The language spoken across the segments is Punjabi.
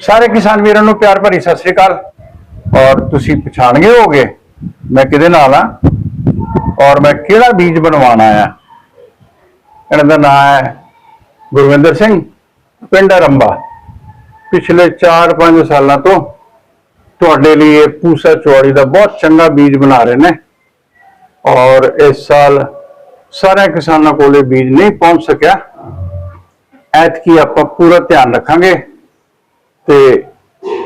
ਸਾਰੇ ਕਿਸਾਨ ਵੀਰਾਂ ਨੂੰ ਪਿਆਰ ਭਰੀ ਸਤਿ ਸ੍ਰੀ ਅਕਾਲ। ਔਰ ਤੁਸੀਂ ਪਛਾਣ ਗਏ। ਹੋਗੇ ਮੈਂ ਕਿਹਦੇ ਨਾਲ ਆ? ਔਰ ਮੈਂ ਕਿਹੜਾ ਬੀਜ ਬਣਵਾਉਣਾ ਆ ਇਹਨਾਂ ਦਾ ਨਾਮ ਹੈ ਗੁਰਵਿੰਦਰ ਸਿੰਘ, ਪਿੰਡ ਰੰਬਾ ਪਿਛਲੇ 4-5 ਸਾਲਾਂ ਤੋਂ ਤੁਹਾਡੇ ਲਈ ਇਹ ਪੂਸਾ ਚੌੜੀ ਦਾ ਬਹੁਤ ਚੰਗਾ ਬੀਜ ਬਣਾ ਰਹੇ ਨੇ। ਔਰ ਇਸ ਸਾਲ ਸਾਰੇ ਕਿਸਾਨਾਂ ਕੋਲ ਇਹ ਬੀਜ ਨਹੀਂ ਪਹੁੰਚ ਸਕਿਆ। ਐਤਕੀ ਆਪਾਂ ਪੂਰਾ ਧਿਆਨ ਰੱਖਾਂਗੇ। ਤੇ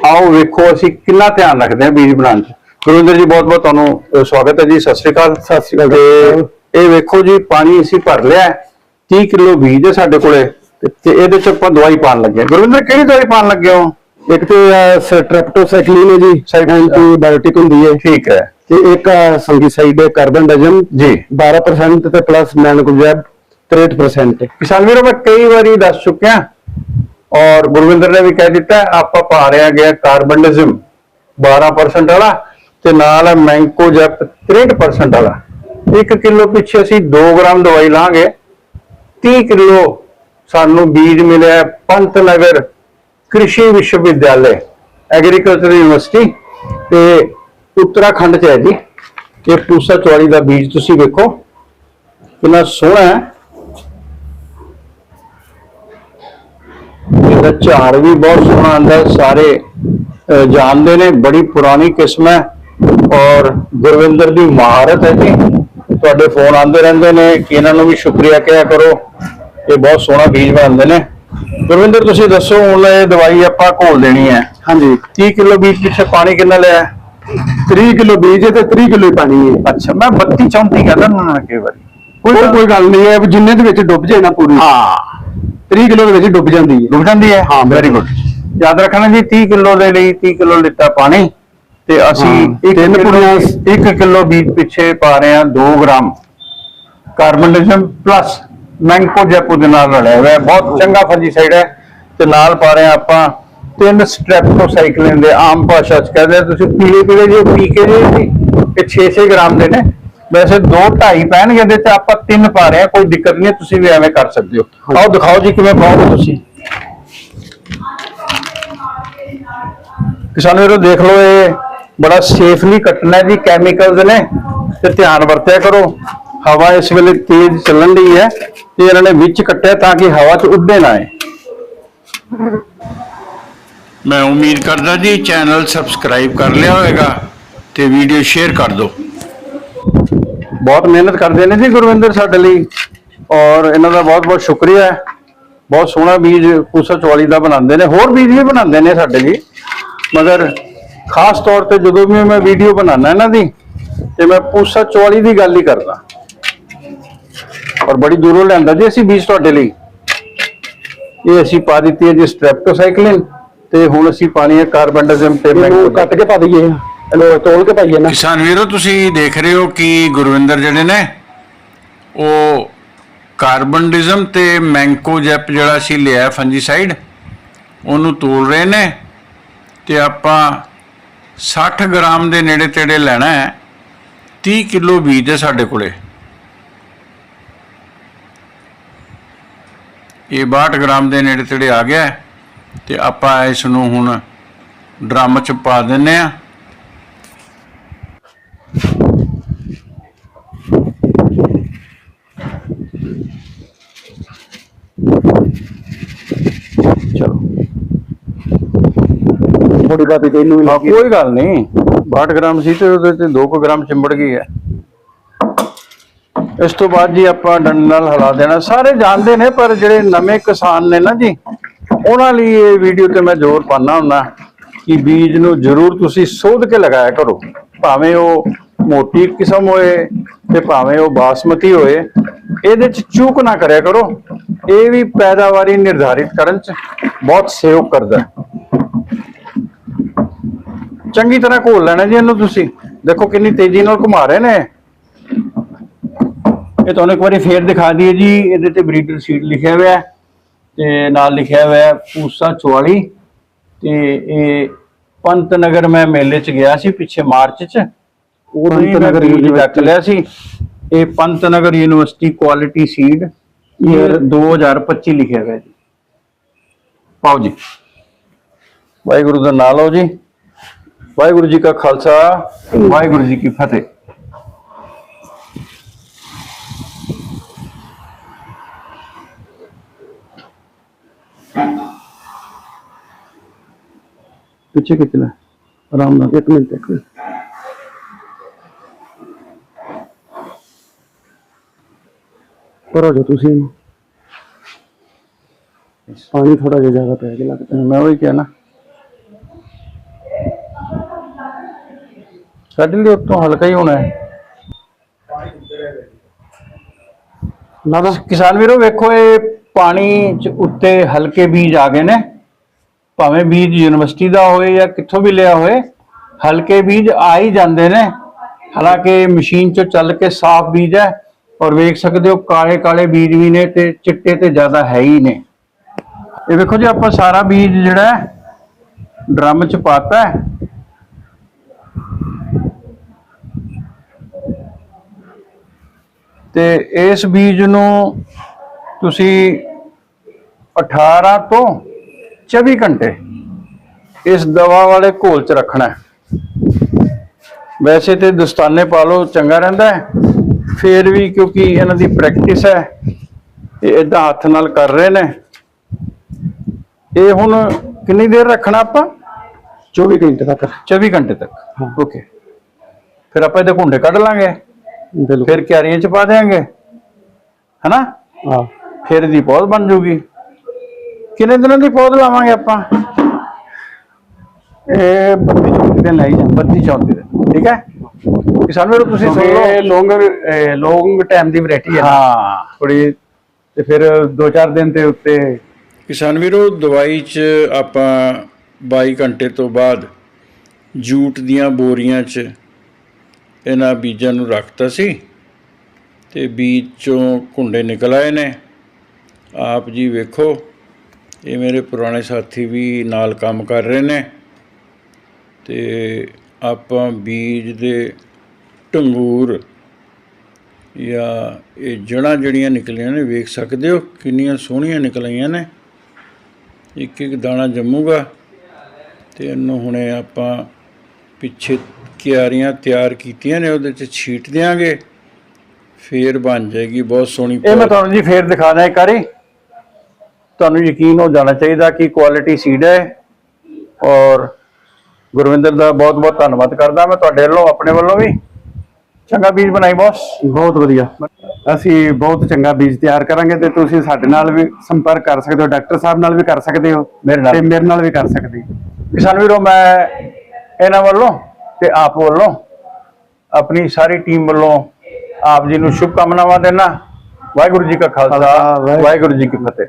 ਆਓ ਵੇਖੋ ਅਸੀਂ ਕਿੰਨਾ ਧਿਆਨ ਰੱਖਦੇ ਹਾਂ ਬੀਜ ਬਣਾਉਣ 'ਚ। ਗੁਰਵਿੰਦਰ ਜੀ ਬਹੁਤ ਬਹੁਤ ਤੁਹਾਨੂੰ ਸਵਾਗਤ ਹੈ ਜੀ ਸਤਿ ਸ੍ਰੀ ਅਕਾਲ। ਸਤਿ ਸ੍ਰੀ ਅਕਾਲ। ਇਹ ਵੇਖੋ ਜੀ ਪਾਣੀ ਅਸੀਂ ਭਰ ਲਿਆ ਹੈ। 30 ਕਿਲੋ ਬੀਜ ਹੈ ਸਾਡੇ ਕੋਲੇ ਤੇ- ਇਹਦੇ 'ਚ ਆਪਾਂ ਦਵਾਈ ਪਾਣ ਲੱਗੇ। ਗੁਰਵਿੰਦਰ ਕਿਹੜੀ ਦਵਾਈ ਪਾਣ ਲੱਗੇ ਹੋ? ਇੱਕ ਤੇ ਸਟ੍ਰੈਪਟੋਸਾਈਕਲਿਨ ਹੈ ਜੀ ਐਂਟੀਬਾਇਓਟਿਕ ਹੁੰਦੀ ਹੈ। ਠੀਕ ਹੈ। ਤੇ ਇੱਕ ਸੰਗੀਸਾਈਡ ਹੈ ਕਾਰਬਨਡਾਜ਼ਮ ਜੀ। 12% ਤੇ ਪਲੱਸ ਮੈਨਕੋਜੈਬ 63% ਕਿਸਾਨ ਵੀਰੋ ਮੈਂ ਕਈ ਵਾਰੀ ਦੱਸ ਚੁੱਕਿਆ ਔਰ ਗੁਰਵਿੰਦਰ ਨੇ ਵੀ ਕਹਿ ਦਿੱਤਾ, ਆਪਾਂ ਪਾ ਰਿਆ ਗਿਆ ਕਾਰਬਨਿਜ਼ਮ 12% ਵਾਲਾ ਤੇ ਨਾਲ ਹੈ ਮੈਂਕੋ ਜੈਪ 63% ਵਾਲਾ। 1 ਕਿਲੋ ਪਿੱਛੇ ਅਸੀਂ 2 ਗ੍ਰਾਮ ਦਵਾਈ ਲਾਂਗੇ 30 ਕਿਲੋ ਸਾਨੂੰ ਬੀਜ ਮਿਲਿਆ ਹੈ ਪੰਤ ਨਗਰ ਕ੍ਰਿਸ਼ੀ ਵਿਸ਼ਵ ਵਿਦਿਆਲੇ ਐਗਰੀਕਲਚਰ ਯੂਨੀਵਰਸਿਟੀ ਤੇ ਉੱਤਰਾਖੰਡ ਚ ਹੈ ਜੀ। ਇਹ ਪੂਸਾ ਚੌੜੀ ਦਾ ਬੀਜ ਤੁਸੀਂ ਵੇਖੋ, ਕਿੰਨਾ ਸੋਹਣਾ ਹੈ। ਇਹਦਾ ਝਾੜ ਵੀ ਬਹੁਤ ਸੋਹਣਾ ਆਂਦਾ ਸਾਰੇ ਜਾਣਦੇ ਨੇ ਬੜੀ ਪੁਰਾਣੀ ਕਿਸਮ ਹੈ। ਔਰ ਗੁਰਵਿੰਦਰ ਦੀ ਮਹਾਰਤ ਹੈ ਜੀ। ਤੁਹਾਡੇ ਫੋਨ ਆਉਂਦੇ ਰਹਿੰਦੇ ਨੇ ਕਿ ਇਹਨਾਂ ਨੂੰ ਵੀ ਸ਼ੁਕਰੀਆ ਕਿਹਾ ਕਰੋ। ਇਹ ਬਹੁਤ ਸੋਹਣਾ ਬੀਜ ਬਣਾਉਂਦੇ ਨੇ। ਗੁਰਵਿੰਦਰ ਤੁਸੀਂ ਦੱਸੋ ਹੁਣ ਇਹ ਦਵਾਈ ਆਪਾਂ ਘੋਲ ਦੇਣੀ ਹੈ। ਹਾਂਜੀ। 30 ਕਿਲੋ ਬੀਜ ਪਿੱਛੇ ਪਾਣੀ ਕਿੰਨਾ ਲਿਆ? ਹੈ? 30 ਕਿਲੋ ਬੀਜ ਤੇ 30 ਕਿਲੋ ਪਾਣੀ ਹੈ। ਅੱਛਾ ਮੈਂ 32 34 ਕਹਿੰਦਾ ਨਾ ਕਈ ਵਾਰੀ। ਕੋਈ ਕੋਈ ਗੱਲ ਨਹੀਂ। ਹੈ ਜਿੰਨੇ ਦੇ ਵਿੱਚ ਡੁੱਬ ਜਾਏ ਨਾ ਪੂਰੀ। ਹਾਂ। 30 ਕਿਲੋ ਦੇ ਵਿੱਚ ਡੁੱਬ ਜਾਂਦੀ ਹੈ। ਡੁੱਬ ਜਾਂਦੀ ਹੈ? ਹਾਂ ਵੈਰੀ ਗੁੱਡ ਯਾਦ ਰੱਖਣਾ ਜੀ 30 ਕਿਲੋ ਦੇ ਲਈ 30 ਕਿਲੋ ਲਿੱਤਾ ਪਾਣੀ ਤੇ ਅਸੀਂ ਹਾਂ, ਇੱਕ ਤਿੰਨ ਕਿਲੋ ਪੁੜੀਆਂ- 1 ਕਿਲੋ ਬੀਜ ਪਿੱਛੇ ਪਾ ਰਹੇ ਹਾਂ 2 ਗ੍ਰਾਮ। ਕਾਰਬਨਡਿਜ਼ਮ ਪਲੱਸ ਮੈਂਕੋ ਜੈਪੂ ਦੇ ਨਾਲ ਰਲਿਆ ਹੋਇਆ ਹੈ। ਬਹੁਤ ਚੰਗਾ ਫੰਜੀਸਾਈਡ ਹੈ ਤੇ ਨਾਲ ਪਾ ਰਹੇ ਆਪਾਂ ਤਿੰਨ ਸਟ੍ਰੈਪਟੋਸਾਈਕਲਿਨ ਦੇ ਆਮ ਭਾਸ਼ਾ ਚ ਕਹਿੰਦੇ ਤੁਸੀਂ ਪੀਲੇ ਪੀਲੇ ਜਿਹੇ ਪੀ ਕੇ ਜੇ ਇਹ 6-6 ਗ੍ਰਾਮ ਦੇ ਨੇ। ਵੈਸੇ 2.5 ਪੈਣਗੇ ਇਹਦੇ ਤੇ ਆਪਾਂ ਤਿੰਨ ਪਾ ਰਹੇ ਹਾਂ ਕੋਈ ਦਿੱਕਤ ਨਹੀਂ ਹੈ, ਤੁਸੀਂ ਵੀ ਐਵੇਂ ਕਰ ਸਕਦੇ ਹੋ। ਆਓ ਦਿਖਾਓ ਜੀ ਕਿਵੇਂ ਪਾਓਗੇ ਤੁਸੀਂ। ਕਿਸਾਨ ਵੀਰੋ ਦੇਖ ਲਓ ਇਹ ਬੜਾ ਸੇਫਲੀ ਕੱਟਣਾ ਹੈ ਜੀ ਕੈਮੀਕਲਸ ਨੇ ਤੇ ਧਿਆਨ ਵਰਤਿਆ ਕਰੋ। ਹਵਾ ਇਸ ਵੇਲੇ ਤੇਜ਼ ਚੱਲਣ ਦੀ ਹੈ ਤੇ ਇਹਨਾਂ ਨੇ ਵਿੱਚ ਕੱਟਿਆ ਤਾਂ ਕਿ ਹਵਾ 'ਚ ਉੱਡੇ ਨਾ ਆਏ। ਮੈਂ ਉਮੀਦ ਕਰਦਾ ਜੀ ਚੈਨਲ ਸਬਸਕ੍ਰਾਈਬ ਕਰ ਲਿਆ ਹੋਵੇਗਾ ਤੇ ਵੀਡੀਓ ਸ਼ੇਅਰ ਕਰ ਦਿਓ। ਬਹੁਤ ਮਿਹਨਤ ਕਰਦੇ ਨੇ ਜੀ ਗੁਰਵਿੰਦਰ ਸਾਡੇ ਲਈ ਔਰ ਇਹਨਾਂ ਦਾ ਬਹੁਤ ਬਹੁਤ ਸ਼ੁਕਰੀਆ। ਹੈ ਬਹੁਤ ਸੋਹਣਾ ਬੀਜ ਪੂਸਾ ਚੌਲੀ ਦਾ ਬਣਾਉਂਦੇ ਨੇ ਹੋਰ ਬੀਜ ਵੀ ਬਣਾਉਂਦੇ ਨੇ ਸਾਡੇ ਲਈ। ਮਗਰ ਖਾਸ ਤੌਰ ਤੇ ਜਦੋਂ ਵੀ ਮੈਂ ਵੀਡੀਓ ਬਣਾਉਣਾ ਇਹਨਾਂ ਦੀ ਤੇ ਮੈਂ ਪੂਸਾ ਚੌਲੀ ਦੀ ਗੱਲ ਹੀ ਕਰਦਾ। ਔਰ ਬੜੀ ਦੂਰੋਂ ਲਿਆਂਦਾ ਜੀ ਅਸੀਂ ਬੀਜ ਤੁਹਾਡੇ ਲਈ। ਇਹ ਅਸੀਂ ਪਾ ਦਿੱਤੀ ਹੈ ਜੀ ਸਟ੍ਰੈਪਟੋਸਾਈਕਲਿਨ ਤੇ ਹੁਣ ਅਸੀਂ ਪਾਣੀ ਹੈ ਕਾਰਬਨਡਾਜ਼ਮ ਤੇ ਇਹਨੂੰ ਮੈਂਗੋ ਕੱਟ ਕੇ ਪਾ ਦਈਏ। ਇਹਨੂੰ ਤੋਲ ਕੇ ਪਾਈਏ ਨਾ। ਕਿਸਾਨ ਵੀਰੋ, ਤੁਸੀਂ ਦੇਖ ਰਹੇ ਹੋ ਕਿ ਗੁਰਵਿੰਦਰ ਜਿਹੜੇ ਨੇ, ਉਹ ਕਾਰਬਨਡਿਜ਼ਮ ਤੇ ਮੈਂਕੋਜੈਪ ਜਿਹੜਾ ਅਸੀਂ ਲਿਆ ਫੰਜੀਸਾਈਡ, ਉਹਨੂੰ ਤੋਲ ਰਹੇ ਨੇ ਤੇ ਆਪਾਂ 60 ਗ੍ਰਾਮ ਦੇ ਨੇੜੇ ਤੇੜੇ ਲੈਣਾ ਹੈ 30 ਕਿਲੋ ਬੀਜ ਹੈ ਸਾਡੇ ਕੋਲੇ। ਇਹ 62 ਗ੍ਰਾਮ ਦੇ ਨੇੜੇ ਤੇੜੇ ਆ ਗਿਆ ਹੈ ਤੇ ਆਪਾਂ ਇਸ ਨੂੰ ਹੁਣ ਡਰਮ ਚ ਪਾ ਦਿੰਨੇ ਆ ਥੋੜੀ ਬਾਤੀ ਤੇ ਇਹਨੂੰ ਵੀ ਹਾਂ ਲੱਗੀ ਕੋਈ ਗੱਲ ਨਹੀਂ। 62 ਗ੍ਰਾਮ ਸੀ ਤੇ ਉਹਦੇ ਤੇ 2 ਗ੍ਰਾਮ ਚਿੰਬੜ ਗਈ ਹੈ। ਇਸ ਤੋਂ ਬਾਅਦ ਜੀ ਆਪਾਂ ਡੰਡ ਨਾਲ ਹਿਲਾ ਦੇਣਾ। ਸਾਰੇ ਜਾਣਦੇ ਨੇ ਪਰ ਜਿਹੜੇ ਨਵੇਂ ਕਿਸਾਨ ਨੇ ਨਾ ਜੀ ਉਹਨਾਂ ਲਈ ਇਹ ਵੀਡੀਓ ਤੇ ਮੈਂ ਜ਼ੋਰ ਪਾਣਾ ਹੁੰਦਾ ਕਿ ਬੀਜ ਨੂੰ ਜ਼ਰੂਰ ਤੁਸੀਂ ਸੋਧ ਕੇ ਲਗਾਇਆ ਕਰੋ। ਭਾਵੇਂ ਉਹ ਮੋਟੀ ਕਿਸਮ ਹੋਏ ਤੇ ਭਾਵੇਂ ਉਹ ਬਾਸਮਤੀ ਹੋਏ ਇਹਦੇ ਚ ਚੂਕ ਨਾ ਕਰਿਆ ਕਰੋ। ਇਹ ਵੀ ਪੈਦਾਵਾਰੀ ਨਿਰਧਾਰਿਤ ਕਰਨ ਚ ਬਹੁਤ ਸਹਿਯੋਗ ਕਰਦਾ ਚੰਗੀ ਤਰ੍ਹਾਂ ਘੋਲ ਲੈਣਾ ਜੀ ਇਹਨੂੰ ਤੁਸੀਂ। ਦੇਖੋ ਕਿੰਨੀ ਤੇਜ਼ੀ ਨਾਲ ਘੁਮਾ ਰਹੇ ਨੇ। ਇਹ ਤੁਹਾਨੂੰ ਇੱਕ ਵਾਰੀ ਫੇਰ ਦਿਖਾ ਦਈਏ ਜੀ। ਇਹਦੇ ਤੇ ਬਰੀਡਰ ਸੀਟ ਲਿਖਿਆ ਹੋਇਆ ਤੇ ਨਾਲ ਲਿਖਿਆ ਹੋਇਆ ਪੂਸਾ 44 ਤੇ ਇਹ ਪੰਤ ਨਗਰ ਮੈਂ ਮੇਲੇ ਚ ਗਿਆ ਸੀ ਪਿੱਛੇ ਮਾਰਚ ਚ। ਉਦੋਂ ਹੀ ਮੈਂ ਪੰਤ ਨਗਰ ਬੀਜ ਚੱਕ। ਲਿਆ ਸੀ। ਇਹ Pant Nagar university quality seed ਇਹ 2025 ਲਿਖਿਆ ਹੋਇਆ ਜੀ। ਪਾਓ ਜੀ। ਵਾਹਿਗੁਰੂ ਦਾ ਨਾਮ ਲਓ ਜੀ। ਵਾਹਿਗੁਰੂ ਜੀ ਕਾ ਖਾਲਸਾ ਵਾਹਿਗੁਰੂ ਜੀ ਕੀ ਫਤਿਹ ਪਿੱਛੇ ਕਿੱਥੇ ਲੈ ਆਰਾਮ ਨਾਲ ਇੱਕ ਮਿੰਟ ਇੱਕ ਮਿੰਟ ਪਰ ਹੋ ਜਾ ਤੁਸੀਂ ਇਹਨੂੰ। ਪਾਣੀ ਥੋੜਾ ਜਿਹਾ ਜ਼ਿਆਦਾ ਪੈ ਗਿਆ ਲੱਗਦਾ ਮੈਂ ਉਹੀ ਕਿਹਾ ਨਾ ਸਾਡੇ ਲਈ, ਉਤੋਂ ਹਲਕਾ ਹੀ ਹੋਣਾ ਹੈ। ਨਾ ਨਾ ਕਿਸਾਨ ਵੀਰੋ, ਵੇਖੋ ਇਹ ਪਾਣੀ ਚ ਉੱਤੇ ਹਲਕੇ ਬੀਜ ਆ ਗਏ ਨੇ। ਭਾਵੇਂ ਬੀਜ ਯੂਨੀਵਰਸਿਟੀ ਦਾ ਹੋਏ ਜਾਂ ਕਿੱਥੋਂ ਵੀ ਲਿਆ ਹੋਏ ਹਲਕੇ ਬੀਜ ਆ ਹੀ ਜਾਂਦੇ ਨੇ। ਹਾਲਾਂਕਿ ਮਸ਼ੀਨ ਚੋਂ ਚੱਲ ਕੇ ਸਾਫ਼ ਬੀਜ ਹੈ ਔਰ ਵੇਖ ਸਕਦੇ ਹੋ ਕਾਲੇ ਕਾਲੇ ਬੀਜ ਵੀ ਨੇ ਤੇ ਚਿੱਟੇ ਤੇ ਜ਼ਿਆਦਾ ਹੈ ਹੀ ਨੇ। ਇਹ ਵੇਖੋ ਜੀ, ਆਪਾਂ ਸਾਰਾ ਬੀਜ ਜਿਹੜਾ ਡਰਮ ਚ ਪਾਤਾ ਤੇ ਇਸ ਬੀਜ ਨੂੰ ਤੁਸੀਂ 18 ਤੋਂ 24 ਘੰਟੇ ਇਸ ਦਵਾ ਵਾਲੇ ਘੋਲ ਚ ਰੱਖਣਾ ਹੈ। ਵੈਸੇ ਤੇ ਦਸਤਾਨੇ ਪਾ ਲਓ ਚੰਗਾ ਰਹਿੰਦਾ ਹੈ। ਫੇਰ ਵੀ ਕਿਉਂਕਿ ਇਹਨਾਂ ਦੀ ਪ੍ਰੈਕਟਿਸ ਹੈ ਇਹ ਇਦਾਂ ਹੱਥ ਨਾਲ ਕਰ ਰਹੇ ਨੇ। ਇਹ ਹੁਣ ਕਿੰਨੀ ਦੇਰ ਰੱਖਣਾ ਆਪਾਂ? 24 ਘੰਟੇ ਤੱਕ। 24 ਘੰਟੇ ਤੱਕ। ਓਕੇ ਫਿਰ ਆਪਾਂ ਇਹਦੇ ਘੁੰਡੇ ਕੱਢ ਲਾਂਗੇ। ਬਿਲਕੁਲ। ਫਿਰ ਕਿਆਰੀਆਂ ਚ ਪਾ ਦੇਾਂਗੇ ਹਨਾ? ਹਾਂ। ਫਿਰ ਇਹਦੀ ਪੌਦ ਬਣ ਜੂਗੀ। ਕਿੰਨੇ ਦਿਨਾਂ ਦੀ ਪੌਦ ਲਾਵਾਂਗੇ ਆਪਾਂ? ਇਹ 32 34 ਦਿਨ ਲੈ ਹੀ ਜਾਂਦੇ। 32 34 ਦਿਨ ਠੀਕ ਹੈ? ਕਿਸਾਨ ਵੀਰੋ ਤੁਸੀਂ ਸੁਣ ਇਹ ਲਓ ਲੌਂਗ ਲੌਂਗ ਟਾਈਮ ਦੀ ਵੈਰਾਈਟੀ ਹੈ। ਹਾਂ। ਥੋੜੀ ਤੇ ਫਿਰ 2-4 ਦਿਨ ਦੇ ਉੱਤੇ ਕਿਸਾਨ ਵੀਰੋ ਦਵਾਈ 'ਚ ਆਪਾਂ 22 ਘੰਟੇ ਤੋਂ ਬਾਅਦ ਜੂਟ ਦੀਆਂ ਬੋਰੀਆਂ 'ਚ ਇਹਨਾਂ ਬੀਜਾਂ ਨੂੰ ਰੱਖਤਾ ਸੀ ਤੇ ਬੀਜ 'ਚੋਂ ਘੁੰਡੇ ਨਿਕਲ ਆਏ ਨੇ। ਆਪ ਜੀ ਵੇਖੋ, ਇਹ ਮੇਰੇ ਪੁਰਾਣੇ ਸਾਥੀ ਵੀ ਨਾਲ ਕੰਮ ਕਰ ਰਹੇ ਨੇ ਤੇ ਆਪਾਂ ਬੀਜ ਦੇ ਢੰਗੂਰ ਜਾਂ ਇਹ ਜੜਾਂ ਜਿਹੜੀਆਂ ਨਿਕਲੀਆਂ ਨੇ, ਵੇਖ ਸਕਦੇ ਹੋ ਕਿੰਨੀਆਂ ਸੋਹਣੀਆਂ ਨਿਕਲੀਆਂ ਨੇ। ਇੱਕ ਇੱਕ ਦਾਣਾ ਜੰਮੂਗਾ ਤੇ ਇਹਨੂੰ ਹੁਣੇ ਆਪਾਂ ਪਿੱਛੇ ਕਿਆਰੀਆਂ ਤਿਆਰ ਕੀਤੀਆਂ ਨੇ ਉਹਦੇ 'ਚ ਛੀਟ ਦਿਆਂਗੇ। ਫੇਰ ਬਣ ਜਾਏਗੀ ਬਹੁਤ ਸੋਹਣੀ ਇਹ ਮੈਂ। ਤੁਹਾਨੂੰ ਜੀ ਫੇਰ ਦਿਖਾ ਦਿਆਂ ਇੱਕ ਵਾਰੀ। ਤੁਹਾਨੂੰ ਯਕੀਨ ਹੋ ਜਾਣਾ ਚਾਹੀਦਾ ਕਿ ਕੁਆਲਿਟੀ ਸੀਡ ਹੈ। ਔਰ ਗੁਰਵਿੰਦਰ ਦਾ ਬਹੁਤ ਬਹੁਤ ਧੰਨਵਾਦ ਕਰਦਾ ਮੈਂ ਤੁਹਾਡੇ ਵੱਲੋਂ ਆਪਣੇ ਵੱਲੋਂ ਵੀ। ਚੰਗਾ ਬੀਜ ਬਣਾਈ ਬੌਸ ਬਹੁਤ ਵਧੀਆ। ਅਸੀਂ ਬਹੁਤ ਚੰਗਾ ਬੀਜ ਤਿਆਰ ਕਰਾਂਗੇ ਤੇ ਤੁਸੀਂ ਸਾਡੇ ਨਾਲ ਵੀ ਸੰਪਰਕ ਕਰ ਸਕਦੇ ਹੋ ਡਾਕਟਰ ਸਾਹਿਬ ਨਾਲ ਵੀ ਕਰ ਸਕਦੇ ਹੋ ਮੇਰੇ ਨਾਲ। ਤੇ ਮੇਰੇ ਨਾਲ ਵੀ ਕਰ ਸਕਦੇ ਹੋ। ਕਿਸਾਨ ਵੀਰੋ ਮੈਂ ਇਹਨਾਂ ਵੱਲੋਂ ਤੇ ਆਪ ਵੱਲੋਂ ਆਪਣੀ ਸਾਰੀ ਟੀਮ ਵੱਲੋਂ ਆਪ ਜੀ ਨੂੰ ਸ਼ੁਭ ਕਾਮਨਾਵਾਂ ਦੇਣਾ ਵਾਹਿਗੁਰੂ ਜੀ ਕਾ ਖਾਲਸਾ ਵਾਹਿਗੁਰੂ ਜੀ ਕੀ ਫਤਿਹ।